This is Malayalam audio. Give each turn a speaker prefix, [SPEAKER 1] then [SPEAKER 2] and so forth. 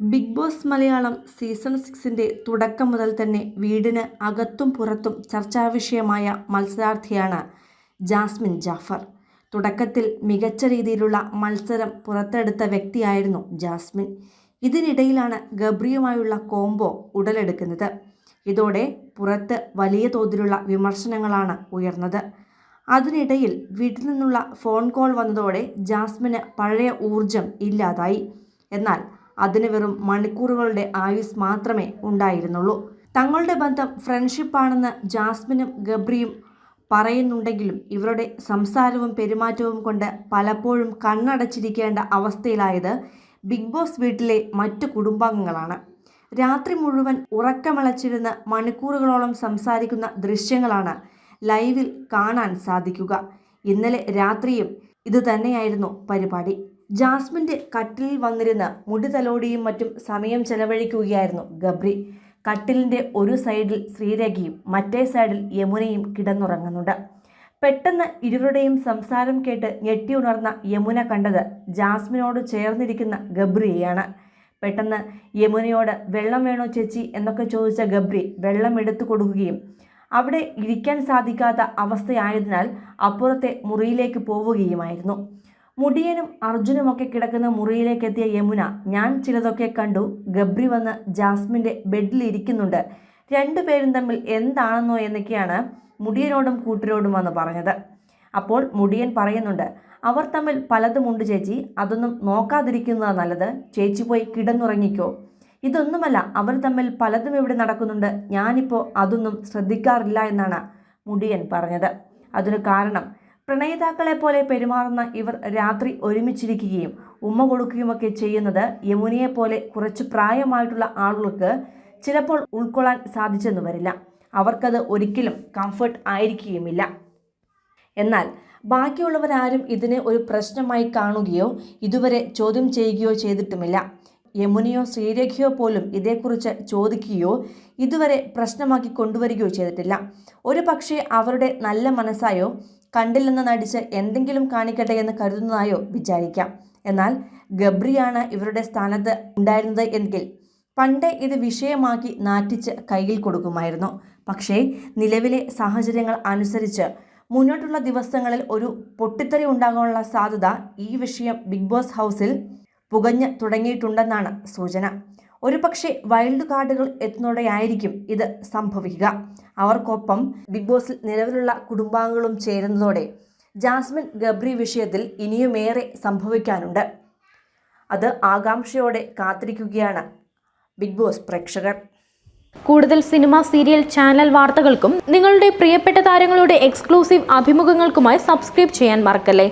[SPEAKER 1] ബിഗ് ബോസ് മലയാളം സീസൺ സിക്സിന്റെ തുടക്കം മുതൽ തന്നെ വീടിന് അകത്തും പുറത്തും ചർച്ചാവിഷയമായ മത്സരാർത്ഥിയാണ് ജാസ്മിൻ ജാഫർ. തുടക്കത്തിൽ മികച്ച രീതിയിലുള്ള മത്സരം പുറത്തെടുത്ത വ്യക്തിയായിരുന്നു ജാസ്മിൻ. ഇതിനിടയിലാണ് ഗബ്രിയുമായുള്ള കോംബോ ഉടലെടുക്കുന്നത്. ഇതോടെ പുറത്ത് വലിയ തോതിലുള്ള വിമർശനങ്ങളാണ് ഉയർന്നത്. അതിനിടയിൽ വീട്ടിൽ നിന്നുള്ള ഫോൺ കോൾ വന്നതോടെ ജാസ്മിന് പഴയ ഊർജം ഇല്ലാതായി. എന്നാൽ അതിന് വെറും മണിക്കൂറുകളുടെ ആയുസ് മാത്രമേ ഉണ്ടായിരുന്നുള്ളൂ. തങ്ങളുടെ ബന്ധം ഫ്രണ്ട്ഷിപ്പാണെന്ന് ജാസ്മിനും ഗബ്രിയും പറയുന്നുണ്ടെങ്കിലും ഇവരുടെ സംസാരവും പെരുമാറ്റവും കൊണ്ട് പലപ്പോഴും കണ്ണടച്ചിരിക്കേണ്ട അവസ്ഥയിലായത് ബിഗ് ബോസ് വീട്ടിലെ മറ്റു കുടുംബാംഗങ്ങളാണ്. രാത്രി മുഴുവൻ ഉറക്കമിളച്ചിരുന്ന് മണിക്കൂറുകളോളം സംസാരിക്കുന്ന ദൃശ്യങ്ങളാണ് ലൈവിൽ കാണാൻ സാധിക്കുക. ഇന്നലെ രാത്രിയും ഇതുതന്നെയായിരുന്നു പരിപാടി. ജാസ്മിന്റെ കട്ടിലിൽ വന്നിരുന്ന മുടിതലോടിയും മറ്റും സമയം ചെലവഴിക്കുകയായിരുന്നു ഗബ്രി. കട്ടിലിന്റെ ഒരു സൈഡിൽ ശ്രീരേഖയും മറ്റേ സൈഡിൽ യമുനയും കിടന്നുറങ്ങുന്നുണ്ട്. പെട്ടെന്ന് ഇരുവരുടെയും സംസാരം കേട്ട് ഞെട്ടി ഉണർന്ന യമുന കണ്ടത് ജാസ്മിനോട് ചേർന്നിരിക്കുന്ന ഗബ്രിയെയാണ്. പെട്ടെന്ന് യമുനയോട് വെള്ളം വേണോ ചേച്ചി? എന്നൊക്കെ ചോദിച്ച ഗബ്രി വെള്ളം എടുത്തു കൊടുക്കുകയും അവിടെ ഇരിക്കാൻ സാധിക്കാത്ത അവസ്ഥയായതിനാൽ അപ്പുറത്തെ മുറിയിലേക്ക് പോവുകയുമായിരുന്നു. മുടിയനും അർജുനുമൊക്കെ കിടക്കുന്ന മുറിയിലേക്ക് എത്തിയ യമുന ഞാൻ ചിലതൊക്കെ കണ്ടു. ഗബ്രി വന്ന് ജാസ്മിന്റെ ബെഡിൽ ഇരിക്കുന്നുണ്ട്. രണ്ടുപേരും തമ്മിൽ എന്താണെന്നോ എന്നൊക്കെയാണ് മുടിയനോടും കൂട്ടരോടും വന്ന് പറഞ്ഞത്. അപ്പോൾ മുടിയൻ പറയുന്നുണ്ട് അവർ തമ്മിൽ പലതുമുണ്ട് ചേച്ചി. അതൊന്നും നോക്കാതിരിക്കുന്നതാ നല്ലത്. ചേച്ചി പോയി കിടന്നുറങ്ങിക്കോ. ഇതൊന്നുമല്ല അവർ തമ്മിൽ പലതും ഇവിടെ നടക്കുന്നുണ്ട്. ഞാനിപ്പോൾ അതൊന്നും ശ്രദ്ധിക്കാറില്ല എന്നാണ് മുടിയൻ പറഞ്ഞത്. അതിന് കാരണം പ്രണയിതാക്കളെ പോലെ പെരുമാറുന്ന ഇവർ രാത്രി ഒരുമിച്ചിരിക്കുകയും ഉമ്മ കൊടുക്കുകയുമൊക്കെ ചെയ്യുന്നത് യമുനയെ പോലെ കുറച്ച് പ്രായമായിട്ടുള്ള ആളുകൾക്ക് ചിലപ്പോൾ ഉൾക്കൊള്ളാൻ സാധിച്ചെന്ന് വരില്ല. അവർക്കത് ഒരിക്കലും കംഫർട്ട് ആയിരിക്കുകയുമില്ല. എന്നാൽ ബാക്കിയുള്ളവരാരും ഇതിനെ ഒരു പ്രശ്നമായി കാണുകയോ ഇതുവരെ ചോദ്യം ചെയ്യുകയോ ചെയ്തിട്ടുമില്ല. യമുനയോ ശ്രീരേഖയോ പോലും ഇതേക്കുറിച്ച് ചോദിക്കുകയോ ഇതുവരെ പ്രശ്നമാക്കി കൊണ്ടുവരികയോ ചെയ്തിട്ടില്ല. ഒരു പക്ഷേ അവരുടെ നല്ല മനസ്സായോ കണ്ടില്ലെന്ന് നടിച്ച് എന്തെങ്കിലും കാണിക്കട്ടെ എന്ന് കരുതുന്നതായോ വിചാരിക്കാം. എന്നാൽ ഗബ്രിയാണ് ഇവരുടെ സ്ഥാനത്ത് ഉണ്ടായിരുന്നത് എങ്കിൽ പണ്ടേ ഇത് വിഷയമാക്കി നാറ്റിച്ച് കയ്യിൽ കൊടുക്കുമായിരുന്നു. പക്ഷേ നിലവിലെ സാഹചര്യങ്ങൾ അനുസരിച്ച് മുന്നോട്ടുള്ള ദിവസങ്ങളിൽ ഒരു പൊട്ടിത്തെറി ഉണ്ടാകാനുള്ള സാധ്യത ഈ വിഷയം ബിഗ് ബോസ് ഹൗസിൽ പുകഞ്ഞ് തുടങ്ങിയിട്ടുണ്ടെന്നാണ് സൂചന. ഒരുപക്ഷെ വൈൽഡ് കാർഡുകൾ എത്തുന്നതോടെയായിരിക്കും ഇത് സംഭവിക്കുക. അവർക്കൊപ്പം ബിഗ് ബോസിൽ നിലവിലുള്ള കുടുംബാംഗങ്ങളും ചേരുന്നതോടെ ജാസ്മിൻ ഗബ്രി വിഷയത്തിൽ ഇനിയുമേറെ സംഭവിക്കാനുണ്ട്. അത് ആകാംക്ഷയോടെ കാത്തിരിക്കുകയാണ് ബിഗ് ബോസ് പ്രേക്ഷകർ.
[SPEAKER 2] കൂടുതൽ സിനിമ സീരിയൽ ചാനൽ വാർത്തകൾക്കും നിങ്ങളുടെ പ്രിയപ്പെട്ട താരങ്ങളുടെ എക്സ്ക്ലൂസീവ് അഭിമുഖങ്ങൾക്കുമായി സബ്സ്ക്രൈബ് ചെയ്യാൻ മറക്കല്ലേ?